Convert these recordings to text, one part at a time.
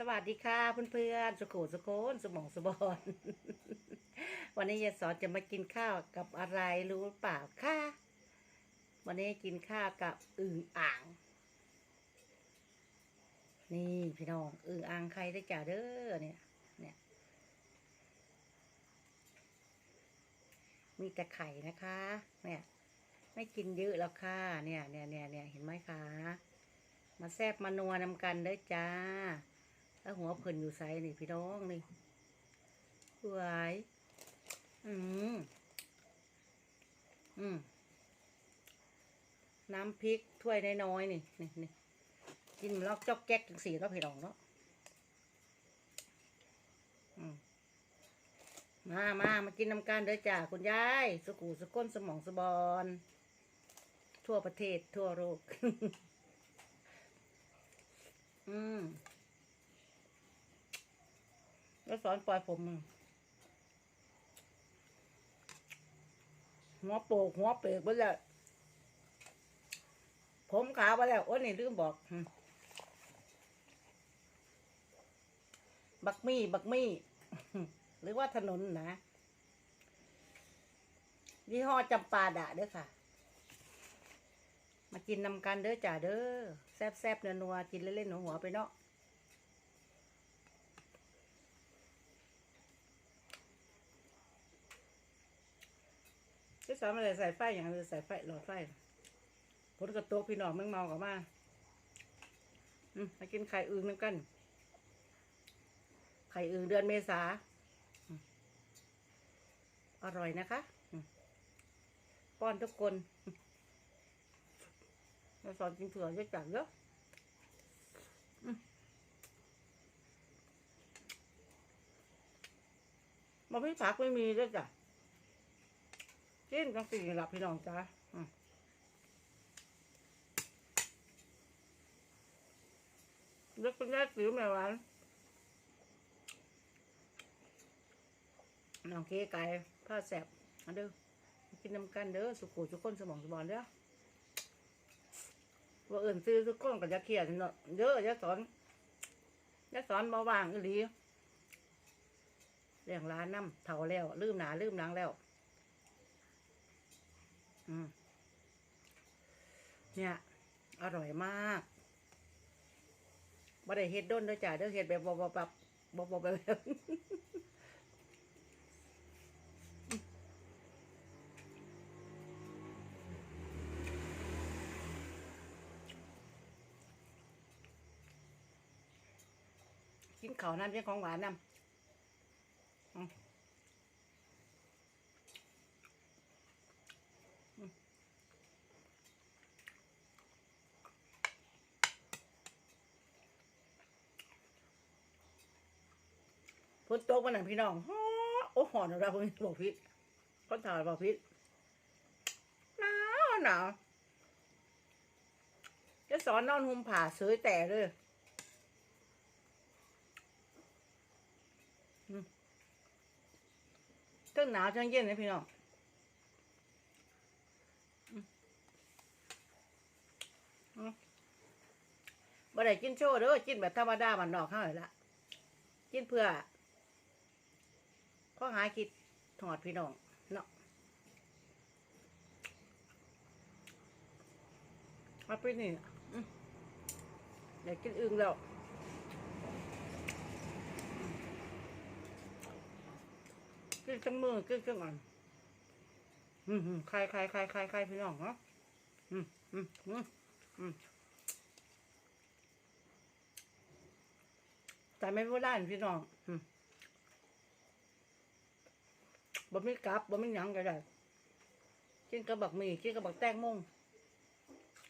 สวัสดีค่ะเพื่อนๆสุโขสุโคนสมองสบอนวันนี้ยายสอนจะมากินข้าวกับอะไรรู้เปล่าค่ะวันนี้กินข้าวกับอึ่งอ่าง นี่พี่น้องอึ่งอ่างใครได้จ่าเด้อเนี่ยเนี่ยมีแต่ไข่นะคะเนี่ยไม่กินเยอะแล้วค่ะเนี่ยเนี่ยเนี่ยเนี่ยเห็นไหมคะมาแซบมานัวนำกันเด้อจ้า แล้วหัวเพิ่นอยู่ไซนี่พี่น้องนี่สวยอืมอืมน้ำพริกถ้วยน้อยๆนี่นี่นี่กินลอกจอกแก๊กจังสี่รอบพี่น้องเนาะอืมมามามากินน้ำกันเด้อจ้าคุณยายสกูสก้นสมองสบอน ทั่วประเทศทั่วโลกอืม แล้วสอนปล่อยผมมึงหัวโปกหัวเปรกไปแล้วผมขาวไปแล้ว โอ้ยนี่ลืมบอก บักมี่ บักมี่ หรือว่าถนนนะยี่ห้อจำปาดะเด้อค่ะ มากินนำกันเด้อจ่าเด้อแซบๆนัวกินเล่นๆหัวไปเนาะ สามอะไรใส่ไฟอย่างไรใส่ไฟหลอดไฟผลกระตกพี่น้องแมงเมากับมาอืมมากินไข่อึงน้ำกัน ไข่อึงเดือนเมษาอร่อยนะคะป้อนทุกคนมาสอนกินเผื่อเยอะจังเยอะมมาพี่ผักไม่มีด้วยจ้ะ กินจังสี่หลับพี่น้องจ้าเล็กเป็นแรกสิวแม่หวานน้องเคไก่ผ้าแสบมาเด้อมกินน้ำกันเด้อสุขุทุกคนสมองสมองเด้อว่าเอื่นซื้อทุกคนก็จะเครียดเนาะเด้อจะสอนจะสอนเบาบางอีหลีเรื่องร้านน้ำเท่าแล้ว ลืมหนาลืมหลังแล้ว เนี่ย อร่อยมากบ่ได้เฮ็ดด้นด้วยจ้ะเด้อเฮ็ดแบบบบแบบบบแบบกินข้าวน้ำเป็นของหวานน้ำ ฝนตกวันนั้นพี่น้องฮ้อโอ้หอนเราคนบอกพิษคนถ่ายบอกพิษหนาวหนาวจะสอนนอนหุมผ่าเสยแต่เลยทั้งหนาวทั้งเย็นนะพี่น้องบ่ได้กินโชว์เด้อกินแบบธรรมดามันนอกเข้าเลยละกินเพื่อ ข้อหาคิดถอดพี่น้องเนาะมาไปนี่อืมอยากกินอึ่งแล้วกินจังมือกินจังอันอืมใครใครใครใครใครพี่น้องเนาะอืมอืมอืมอืมแต่ไม่พูดได้พี่น้อง อืม บ่มีกลับบ่มีหยังก็ได้กินกับบักหมี่กินกับบักแตงโมง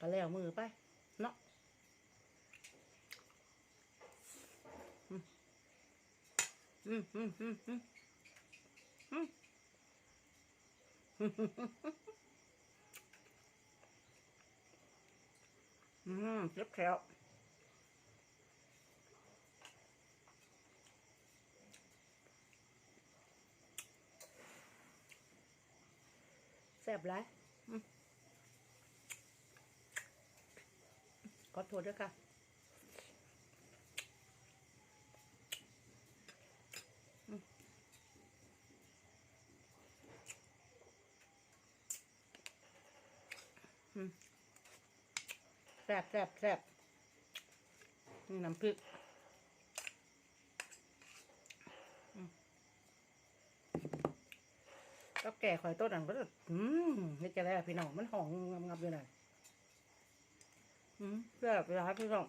ก็แล้วมือไป เนาะอืมอืมอืมอืมอืมอืมเจ็บแขว บไรขอโทษด้วยค่ะแซ่บแซ่บแซ่บน้ำพริก ก็แก่ข่อยต้นอันก็จะอืมนี่จะได้พี่น้องมันหอมงับๆอยู่หน่อยอืมแซ่บร้ายพี่น้อง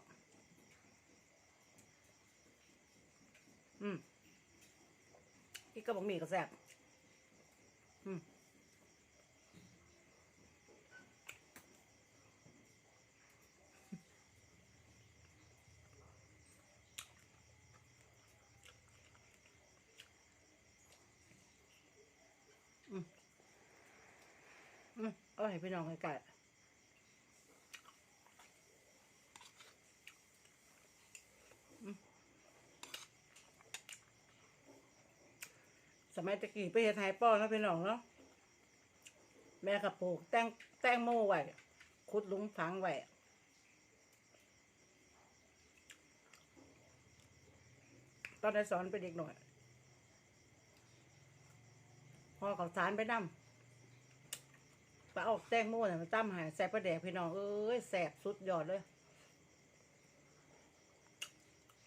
อืมที่กระบอกหมี่ก็แซบอืม อืม เอาให้พี่น้องไก่สมัยตะกี้ไปเฮ็ดไฮป้อนะพี่น้องเนาะแม่กับปลูกแตงแตงโมไว้ขุดลุมฝังไว้ตอนได้สอนเป็นเด็กหน่อยพอเขาสารไปนำ ปลาออกแตงโมเนี่ยมันตั้มหายแสบประแดกพี่น้องเอ้ยแสบสุดยอดเลย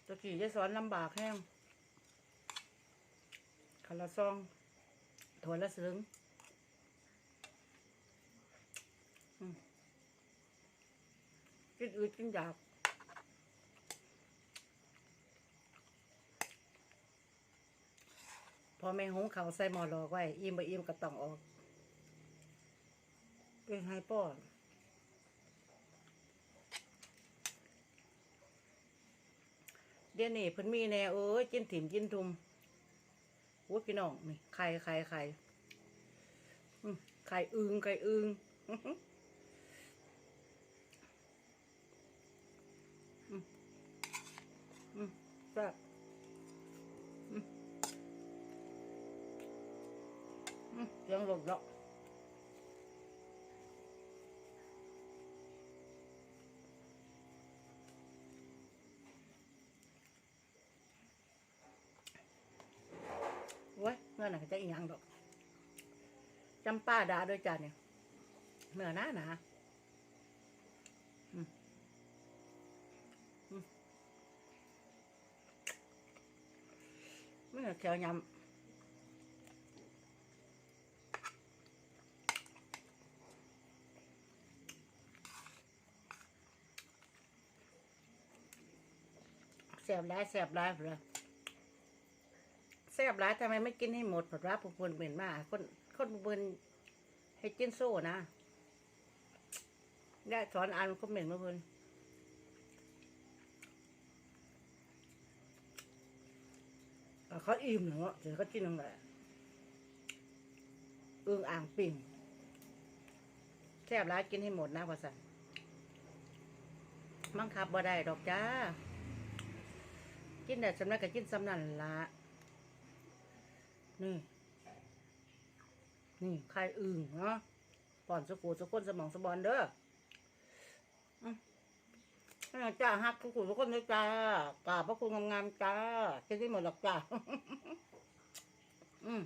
ตะกี้ยายสอนลำบากแห้งคันละซองถั่วละซึ้งอืมกินอืดกินอยากพอแม่หงเขาใส่หม้อรอไว้ อิ่มไปอิ่มก็ต้องออก เป็นไฮปอดเดี๋ยวนี้เพิ่นมีแน่เอ้ยกินถิ่มกินทุมโอ้ยพี่น้องนี่ไข่ไข่ไข่ไข่อึงไข่อึงอื้อหืออืมอืมแซ่บอืมอืมยังหลดเนาะโอ้ย เมื่อไหร่จะอีหยังดอกจำป้าดาด้วยจ้าเนี่ยเมื่อหน้าหนาอืมอืมเมื่อแขวยำแสบร้ายแสบร้ายเลย แซ่บหลายทำไมไม่กินให้หมดผดว่าผู้คนเป็นมากคนคนผู้คนให้กินโซ่นะได้สอนอ่านคอมเมนต์มาเพิ่นอะเขาอิ่มเนาะเดี๋ยวเขากินตรงไหนอึ่งอ่างปิ่งแซ่บหลายกินให้หมดนะภาษามังคับบ่ได้ดอกจ้า กินแต่สำนักกับกินสำนันละ นี่ นี่ไข่อึ่งเนาะป่อนสกูสกุลสมองสมบอนเด้อจ้าฮักสกูสกุลด้วยจ้ากราบพระคุณงามๆจ้ากินได้หมดหรอกจ้า อืม